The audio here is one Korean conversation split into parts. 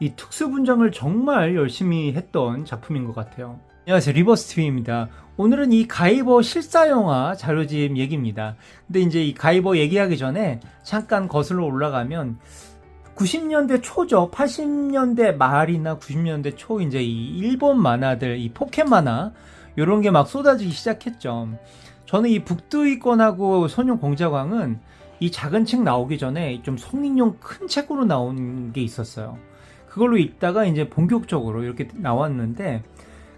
이 특수 분장을 정말 열심히 했던 작품인 것 같아요. 안녕하세요. 리버스 TV입니다. 오늘은 이 가이버 실사 영화 자료집 얘기입니다. 근데 이제 이 가이버 얘기하기 전에 잠깐 거슬러 올라가면 90년대 초죠. 80년대 말이나 90년대 초 이제 이 일본 만화들, 이 포켓 만화 이런 게 막 쏟아지기 시작했죠. 저는 이 북두이권하고 소년 공자광은 이 작은 책 나오기 전에 좀 성인용 큰 책으로 나온 게 있었어요. 그걸로 읽다가 이제 본격적으로 이렇게 나왔는데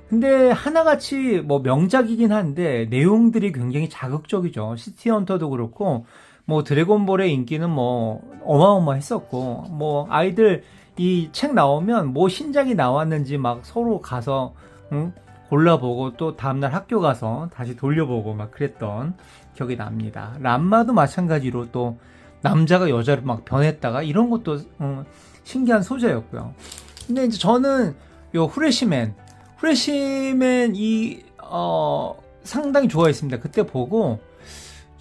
근데 하나같이 뭐 명작이긴 한데 내용들이 굉장히 자극적이죠. 시티헌터도 그렇고 뭐 드래곤볼의 인기는 뭐 어마어마했었고 뭐 아이들 이 책 나오면 뭐 신작이 나왔는지 막 서로 가서 응? 골라보고 또 다음날 학교 가서 다시 돌려보고 막 그랬던 기억이 납니다. 람마도 마찬가지로 또 남자가 여자로 막 변했다가 이런 것도 음, 신기한 소재였고요. 근데 이제 저는 요 후레시맨, 후레시맨 이 어, 상당히 좋아했습니다. 그때 보고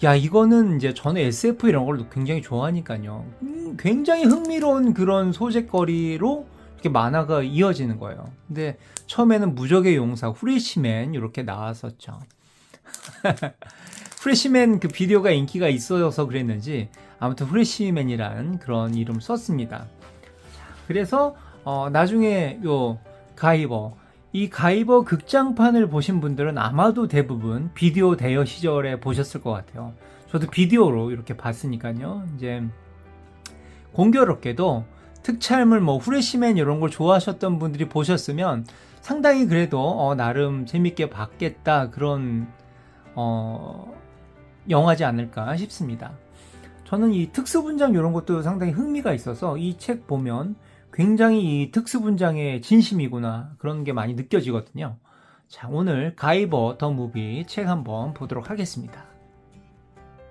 야 이거는 이제 저는 SF 이런 걸 굉장히 좋아하니까요. 음, 굉장히 흥미로운 그런 소재거리로 이렇게 만화가 이어지는 거예요. 근데 처음에는 무적의 용사 후레시맨 이렇게 나왔었죠. 후레시맨 그 비디오가 인기가 있어서 그랬는지 아무튼 후레시맨이란 그런 이름 썼습니다. 그래서 어, 나중에 요 가이버 이 가이버 극장판을 보신 분들은 아마도 대부분 비디오 대여 시절에 보셨을 것 같아요. 저도 비디오로 이렇게 봤으니까요. 이제 공교롭게도 특촬물 뭐 후레시맨 이런 걸 좋아하셨던 분들이 보셨으면 상당히 그래도 어, 나름 재밌게 봤겠다 그런 어, 영화지 않을까 싶습니다. 저는 이 특수 분장 이런 것도 상당히 흥미가 있어서 이 책 보면 굉장히 이 특수 분장의 진심이구나 그런 게 많이 느껴지거든요. 자, 오늘 가이버 더 무비 책 한번 보도록 하겠습니다.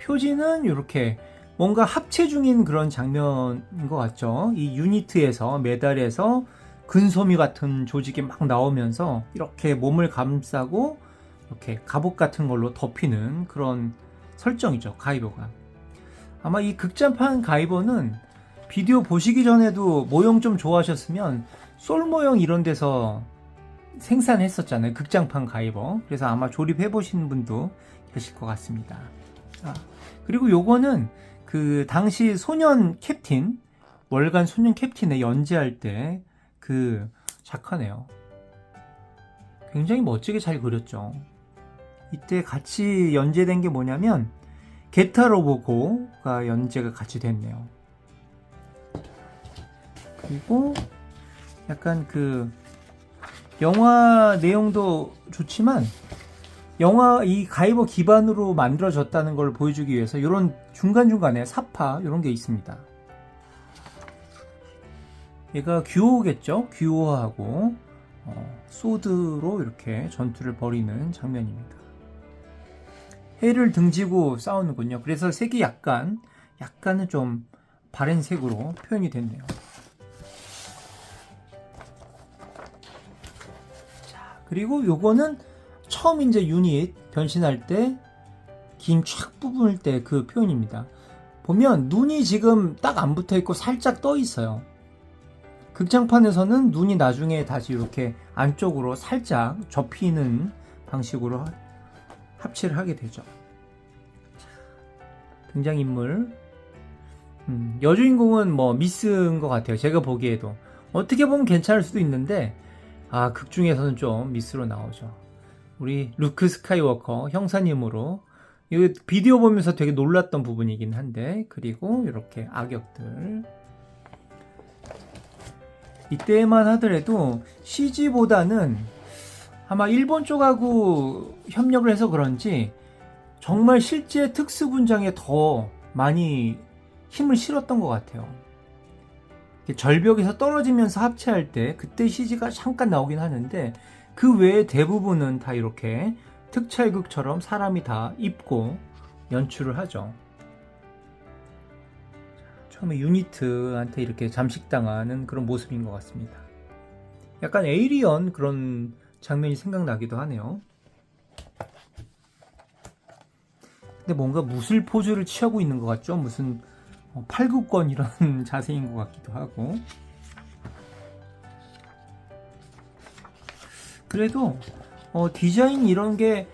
표지는 이렇게 뭔가 합체 중인 그런 장면인 것 같죠. 이 유니트에서 메달에서 근소미 같은 조직이 막 나오면서 이렇게 몸을 감싸고 이렇게 갑옷 같은 걸로 덮이는 그런 설정이죠. 가이버가. 아마 이 극장판 가이버는 비디오 보시기 전에도 모형 좀 좋아하셨으면 솔 모형 이런 데서 생산했었잖아요. 극장판 가이버. 그래서 아마 조립해 보신 분도 계실 것 같습니다. 아, 그리고 요거는 그 당시 소년 캡틴 월간 소년 캡틴에 연재할 때 그 작화네요. 굉장히 멋지게 잘 그렸죠. 이때 같이 연재된 게 뭐냐면 게타 로보고가 연재가 같이 됐네요. 그리고 약간 그 영화 내용도 좋지만 영화 이 가이버 기반으로 만들어졌다는 걸 보여주기 위해서 이런 중간중간에 사파 이런 게 있습니다. 얘가 규호겠죠? 규호하고 어, 소드로 이렇게 전투를 벌이는 장면입니다. 해를 등지고 싸우는군요. 그래서 색이 약간 약간은 좀 바른 색으로 표현이 됐네요. 그리고 요거는 처음 이제 유닛 변신할 때 긴 촥 부분일 때 그 표현입니다. 보면 눈이 지금 딱 안 붙어 있고 살짝 떠 있어요. 극장판에서는 눈이 나중에 다시 이렇게 안쪽으로 살짝 접히는 방식으로 합체를 하게 되죠. 등장인물 음, 여주인공은 뭐 미스인 것 같아요. 제가 보기에도 어떻게 보면 괜찮을 수도 있는데 아 극 중에서는 좀 미스로 나오죠. 우리 루크 스카이워커 형사님으로 이 비디오 보면서 되게 놀랐던 부분이긴 한데 그리고 이렇게 악역들 이때만 하더라도 CG보다는 아마 일본 쪽하고 협력을 해서 그런지 정말 실제 특수 분장에 더 많이 힘을 실었던 것 같아요. 절벽에서 떨어지면서 합체할 때 그때 CG가 잠깐 나오긴 하는데 그 외에 대부분은 다 이렇게 특촬극처럼 사람이 다 입고 연출을 하죠. 처음에 유니트한테 이렇게 잠식당하는 그런 모습인 것 같습니다. 약간 에이리언 그런 장면이 생각나기도 하네요. 근데 뭔가 무술 포즈를 취하고 있는 것 같죠? 무슨 어, 팔굽권 이런 자세인 것 같기도 하고. 그래도 어, 디자인 이런 게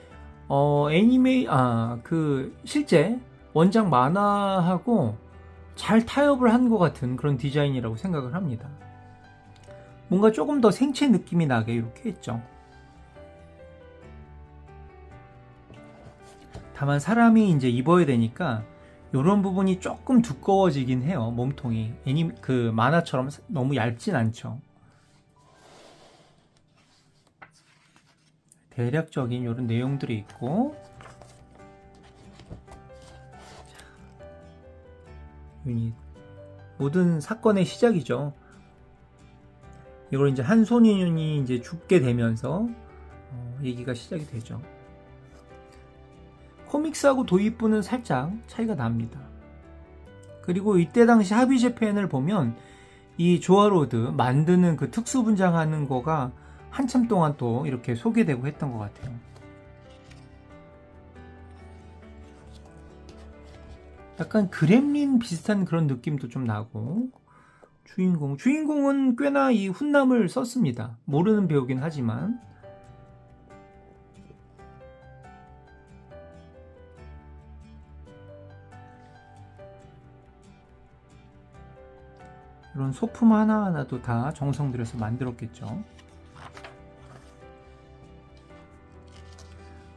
어, 애니메이 아 그 실제 원작 만화하고 잘 타협을 한 것 같은 그런 디자인이라고 생각을 합니다. 뭔가 조금 더 생체 느낌이 나게 이렇게 했죠. 다만 사람이 이제 입어야 되니까 이런 부분이 조금 두꺼워지긴 해요. 몸통이 애니 그 만화처럼 너무 얇진 않죠. 대략적인 이런 내용들이 있고 유닛 모든 사건의 시작이죠. 이걸 이제 한 소년이 이제 죽게 되면서 어, 얘기가 시작이 되죠. 코믹스하고 도입부는 살짝 차이가 납니다. 그리고 이때 당시 합의 재팬을 보면 이 조아로드 만드는 그 특수 분장하는 거가 한참 동안 또 이렇게 소개되고 했던 것 같아요. 약간 그렘린 비슷한 그런 느낌도 좀 나고 주인공 주인공은 꽤나 이 훈남을 썼습니다. 모르는 배우긴 하지만 이런 소품 하나하나도 다 정성 들여서 만들었겠죠.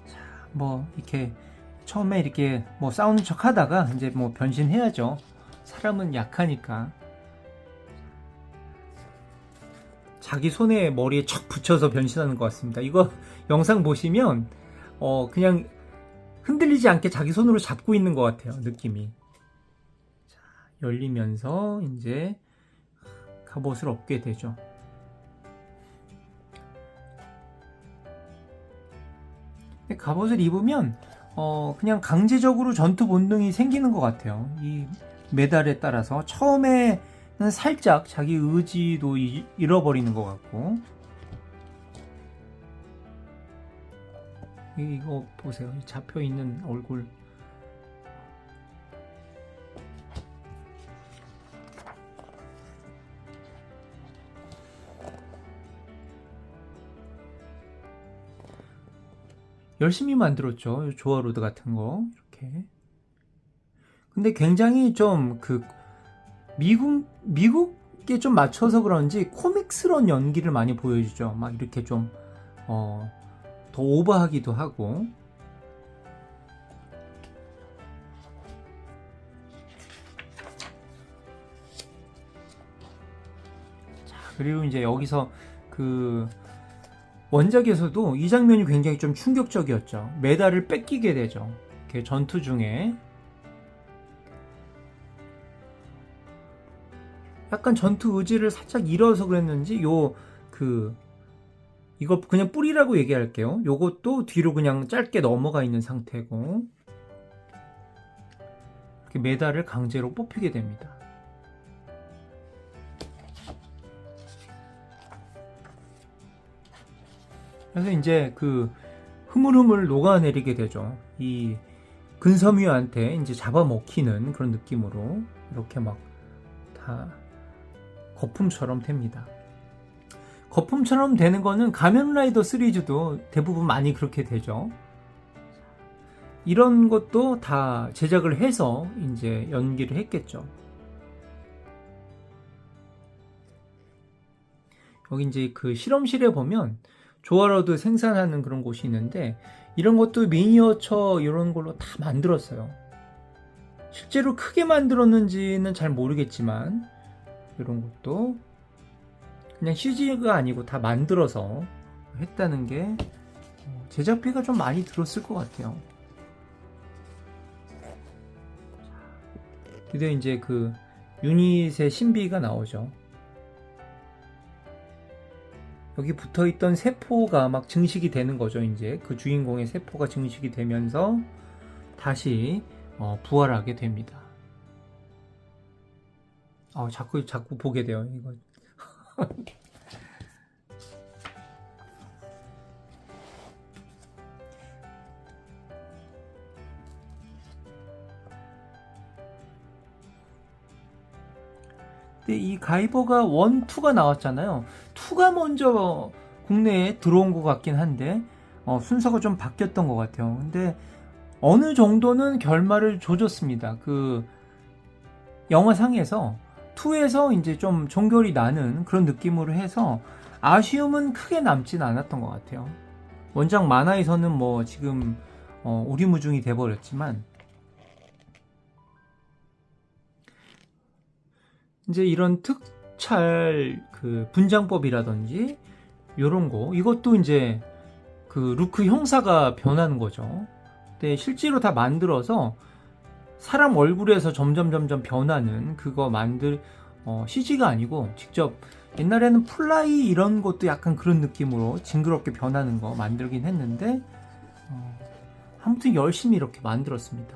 자, 뭐 이렇게 처음에 이렇게 뭐 싸우는 척 하다가 이제 뭐 변신해야죠. 사람은 약하니까. 자기 손에 머리에 척 붙여서 변신하는 것 같습니다. 이거 영상 보시면 어 그냥 흔들리지 않게 자기 손으로 잡고 있는 것 같아요. 느낌이. 자, 열리면서 이제 갑옷을 얻게 되죠. 갑옷을 입으면 어 그냥 강제적으로 전투 본능이 생기는 것 같아요. 이 메달에 따라서 처음에는 살짝 자기 의지도 이- 잃어버리는 것 같고 이- 이거 보세요. 잡혀 있는 얼굴. 열심히 만들었죠. 조화로드 같은 거 이렇게. 근데 굉장히 좀 그 미국 미국에 좀 맞춰서 그런지 코믹스런 연기를 많이 보여주죠. 막 이렇게 좀 어, 더 오버하기도 하고. 자, 그리고 이제 여기서 그 원작에서도 이 장면이 굉장히 좀 충격적이었죠. 메달을 뺏기게 되죠. 전투 중에 약간 전투 의지를 살짝 잃어서 그랬는지 요 그 이거 그냥 뿌리라고 얘기할게요. 요것도 뒤로 그냥 짧게 넘어가 있는 상태고 이렇게 메달을 강제로 뽑히게 됩니다. 그래서 이제 그 흐물흐물 녹아내리게 되죠. 이 근섬유한테 이제 잡아먹히는 그런 느낌으로 이렇게 막 다 거품처럼 됩니다. 거품처럼 되는 거는 가면라이더 시리즈도 대부분 많이 그렇게 되죠. 이런 것도 다 제작을 해서 이제 연기를 했겠죠. 여기 이제 그 실험실에 보면 조화로드 생산하는 그런 곳이 있는데 이런 것도 미니어처 이런 걸로 다 만들었어요. 실제로 크게 만들었는지는 잘 모르겠지만 이런 것도 그냥 CG가 아니고 다 만들어서 했다는 게 어, 제작비가 좀 많이 들었을 것 같아요. 드디어 이제 그 유닛의 신비가 나오죠. 여기 붙어 있던 세포가 막 증식이 되는 거죠. 이제 그 주인공의 세포가 증식이 되면서 다시 어, 부활하게 됩니다. 아, 자꾸 자꾸 보게 돼요. 이거. 근데 이 가이버가 1, 2가 나왔잖아요. 2가 먼저 국내에 들어온 것 같긴 한데 어, 순서가 좀 바뀌었던 것 같아요. 근데 어느 정도는 결말을 조졌습니다. 그 영화상에서 2에서 이제 좀 종결이 나는 그런 느낌으로 해서 아쉬움은 크게 남진 않았던 것 같아요. 원작 만화에서는 뭐 지금 어, 오리무중이 돼버렸지만 이제 이런 특 찰 그 분장법이라든지 요런 거 이것도 이제 그 루크 형사가 변하는 거죠. 근데 실제로 다 만들어서 사람 얼굴에서 점점 점점 변하는 그거 만들 어, CG가 아니고 직접 옛날에는 플라이 이런 것도 약간 그런 느낌으로 징그럽게 변하는 거 만들긴 했는데 어, 아무튼 열심히 이렇게 만들었습니다.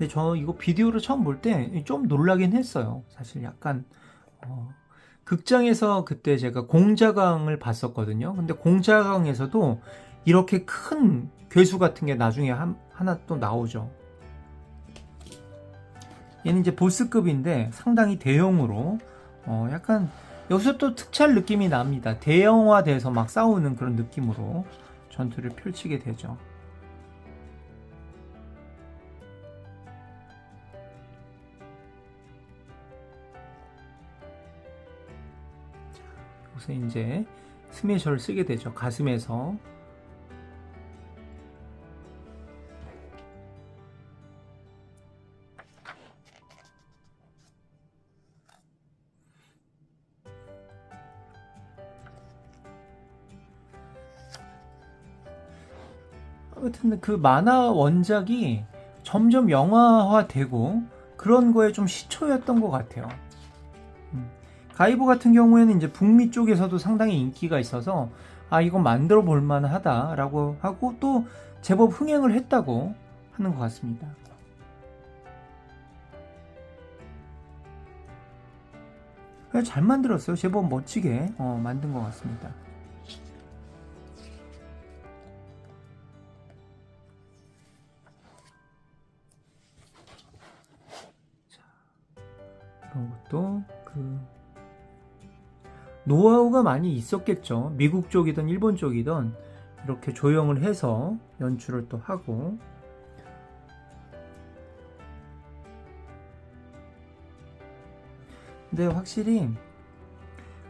근데 저 이거 비디오를 처음 볼 때 좀 놀라긴 했어요. 사실 약간 어, 극장에서 그때 제가 공자강을 봤었거든요. 근데 공자강에서도 이렇게 큰 괴수 같은 게 나중에 한, 하나 또 나오죠. 얘는 이제 보스급인데 상당히 대형으로 어, 약간 여기서 또 특촬 느낌이 납니다. 대형화돼서 막 싸우는 그런 느낌으로 전투를 펼치게 되죠. 여기서 이제 스매셔를 쓰게 되죠. 가슴에서 아무튼 그 만화 원작이 점점 영화화되고 그런 거에 좀 시초였던 것 같아요. 음. 가이버 같은 경우에는 이제 북미 쪽에서도 상당히 인기가 있어서 아 이거 만들어 볼 만하다라고 하고 또 제법 흥행을 했다고 하는 것 같습니다. 잘 만들었어요. 제법 멋지게 어, 만든 것 같습니다. 노하우가 많이 있었겠죠. 미국 쪽이든 일본 쪽이든 이렇게 조형을 해서 연출을 또 하고 근데 확실히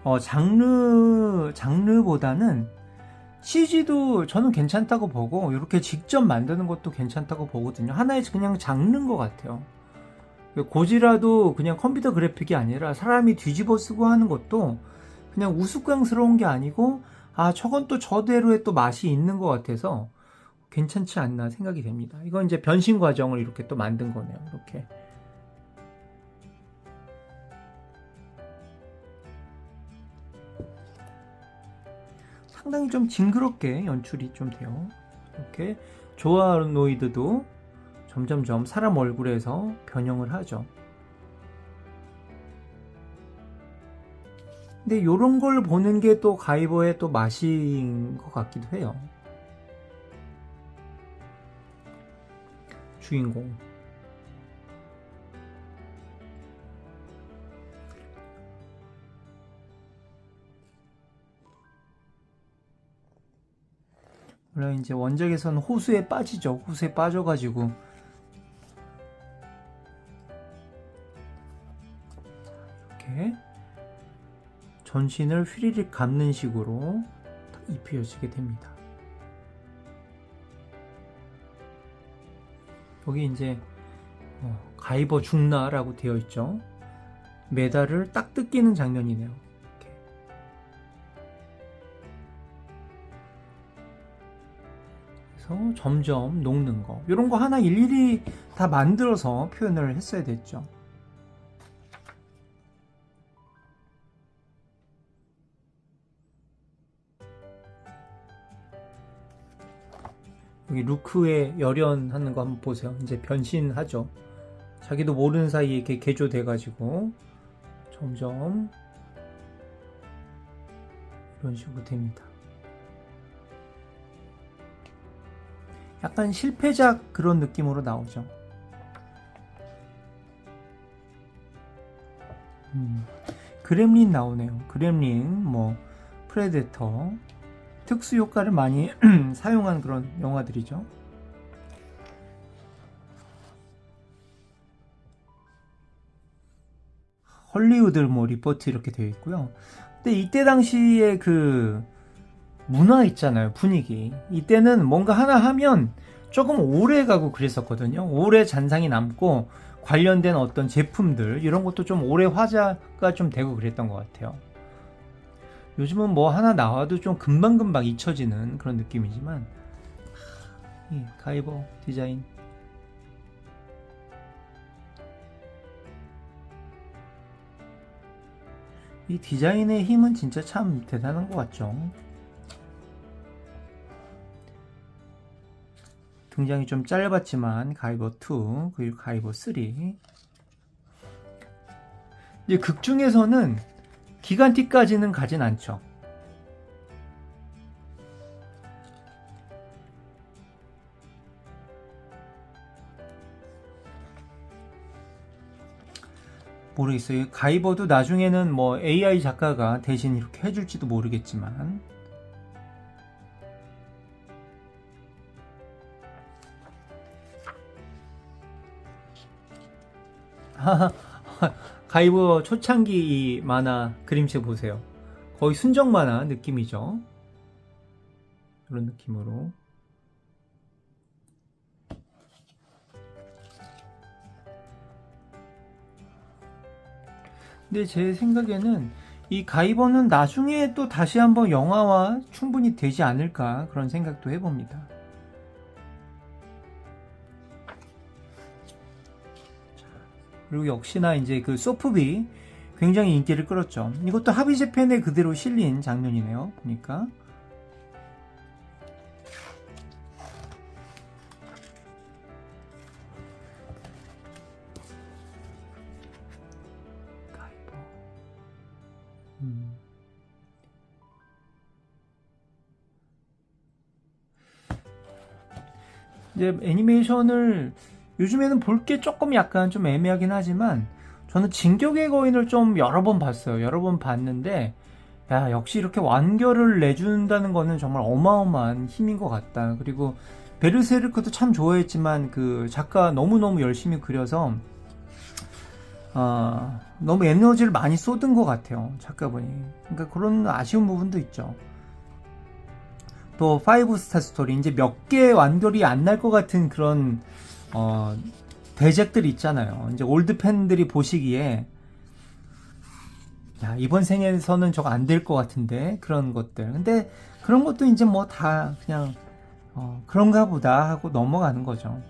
어, 장르 장르보다는 CG도 저는 괜찮다고 보고 이렇게 직접 만드는 것도 괜찮다고 보거든요. 하나의 그냥 장르인 것 같아요. 고지라도 그냥 컴퓨터 그래픽이 아니라 사람이 뒤집어 쓰고 하는 것도 그냥 우스꽝스러운 게 아니고 아 저건 또 저대로의 또 맛이 있는 것 같아서 괜찮지 않나 생각이 됩니다. 이건 이제 변신 과정을 이렇게 또 만든 거네요. 이렇게 상당히 좀 징그럽게 연출이 좀 돼요. 이렇게 조아노이드도 점점점 사람 얼굴에서 변형을 하죠. 근데 이런 걸 보는 게 또 가이버의 또 맛인 것 같기도 해요. 주인공. 물론 이제 원작에서는 호수에 빠지죠. 호수에 빠져가지고 전신을 휘리릭 감는 식으로 입혀지게 됩니다. 여기 이제 어, 가이버 죽나라고 되어 있죠. 메달을 딱 뜯기는 장면이네요. 이렇게. 그래서 점점 녹는 거 이런 거 하나 일일이 다 만들어서 표현을 했어야 됐죠. 여기 루크의 열연하는 거 한번 보세요. 이제 변신하죠. 자기도 모르는 사이에 이렇게 개조돼가지고 점점 이런 식으로 됩니다. 약간 실패작 그런 느낌으로 나오죠. 음, 그렘린 나오네요. 그렘린, 뭐, 프레데터, 특수 효과를 많이 사용한 그런 영화들이죠. 헐리우드 뭐 리포트 이렇게 되어 있고요. 근데 이때 당시에 그 문화 있잖아요 분위기 이때는 뭔가 하나 하면 조금 오래 가고 그랬었거든요 오래 잔상이 남고 관련된 어떤 제품들 이런 것도 좀 오래 화제가 좀 되고 그랬던 것 같아요 요즘은 뭐 하나 나와도 좀 금방금방 잊혀지는 그런 느낌이지만 이 가이버 디자인 이 디자인의 힘은 진짜 참 대단한 것 같죠. 등장이 좀 짧았지만 가이버 2 그리고 가이버 3 이제 극 중에서는 기간티까지는 가진 않죠. 모르겠어요. 가이버도 나중에는 뭐 AI 작가가 대신 이렇게 해줄지도 모르겠지만 가이버 초창기 만화 그림체 보세요. 거의 순정 만화 느낌이죠. 그런 느낌으로. 근데 제 생각에는 이 가이버는 나중에 또 다시 한번 영화화 충분히 되지 않을까 그런 생각도 해봅니다. 그리고 역시나 이제 그 소프비 굉장히 인기를 끌었죠. 이것도 하비제펜에 그대로 실린 장면이네요. 보니까. 음. 이제 애니메이션을 요즘에는 볼 게 조금 약간 좀 애매하긴 하지만 저는 진격의 거인을 좀 여러 번 봤어요. 여러 번 봤는데 야 역시 이렇게 완결을 내준다는 거는 정말 어마어마한 힘인 것 같다. 그리고 베르세르크도 참 좋아했지만 그 작가 너무너무 열심히 그려서 어, 너무 에너지를 많이 쏟은 것 같아요. 작가분이. 그러니까 그런 아쉬운 부분도 있죠. 또 파이브 스타 스토리 이제 몇 개 완결이 안 날 것 같은 그런 어, 대작들 있잖아요. 이제 올드 팬들이 보시기에 야, 이번 생에서는 저거 안 될 것 같은데 그런 것들. 근데 그런 것도 이제 뭐 다 그냥 어, 그런가 보다 하고 넘어가는 거죠.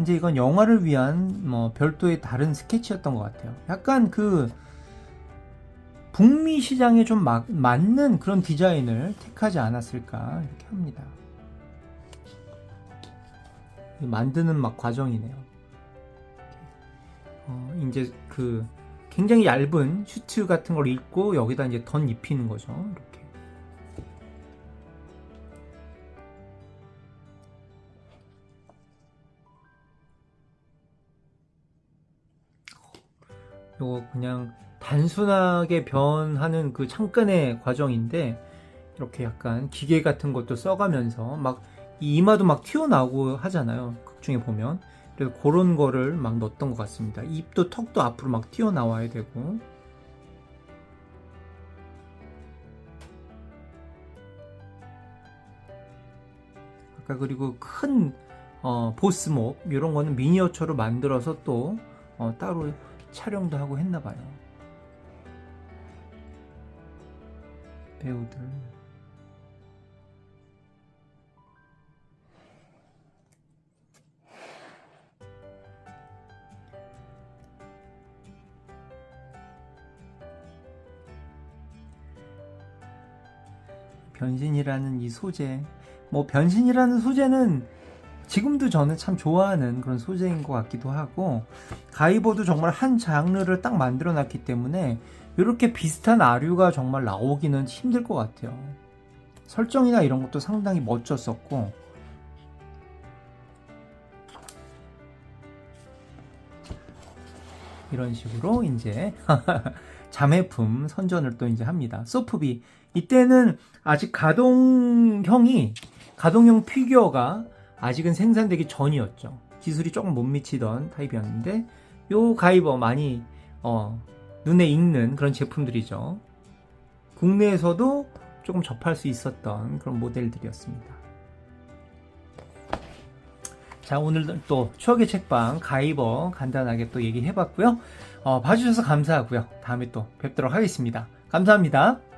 이제 이건 영화를 위한 뭐 별도의 다른 스케치였던 것 같아요. 약간 그 북미 시장에 좀 막, 맞는 그런 디자인을 택하지 않았을까 이렇게 합니다. 만드는 막 과정이네요. 어, 이제 그 굉장히 얇은 슈트 같은 걸 입고 여기다 이제 던 입히는 거죠. 이렇게. 요거 그냥 단순하게 변하는 그 잠깐의 과정인데 이렇게 약간 기계 같은 것도 써가면서 막 이마도 막 튀어나오고 하잖아요. 극 중에 보면. 그래서 그런 거를 막 넣었던 것 같습니다. 입도 턱도 앞으로 막 튀어나와야 되고. 아까 그리고 큰 어, 보스몹 이런 거는 미니어처로 만들어서 또 어, 따로 촬영도 하고 했나 봐요. 배우들. 변신이라는 이 소재. 뭐 변신이라는 소재는 지금도 저는 참 좋아하는 그런 소재인 것 같기도 하고 가이버도 정말 한 장르를 딱 만들어 놨기 때문에 이렇게 비슷한 아류가 정말 나오기는 힘들 것 같아요. 설정이나 이런 것도 상당히 멋졌었고 이런 식으로 이제 자매품 선전을 또 이제 합니다. 소프비 이때는 아직 가동형이 가동형 피규어가 아직은 생산되기 전이었죠. 기술이 조금 못 미치던 타입이었는데 요 가이버 많이 어, 눈에 익는 그런 제품들이죠. 국내에서도 조금 접할 수 있었던 그런 모델들이었습니다. 자, 오늘 또 추억의 책방 가이버 간단하게 또 얘기해봤고요. 어, 봐주셔서 감사하고요. 다음에 또 뵙도록 하겠습니다. 감사합니다.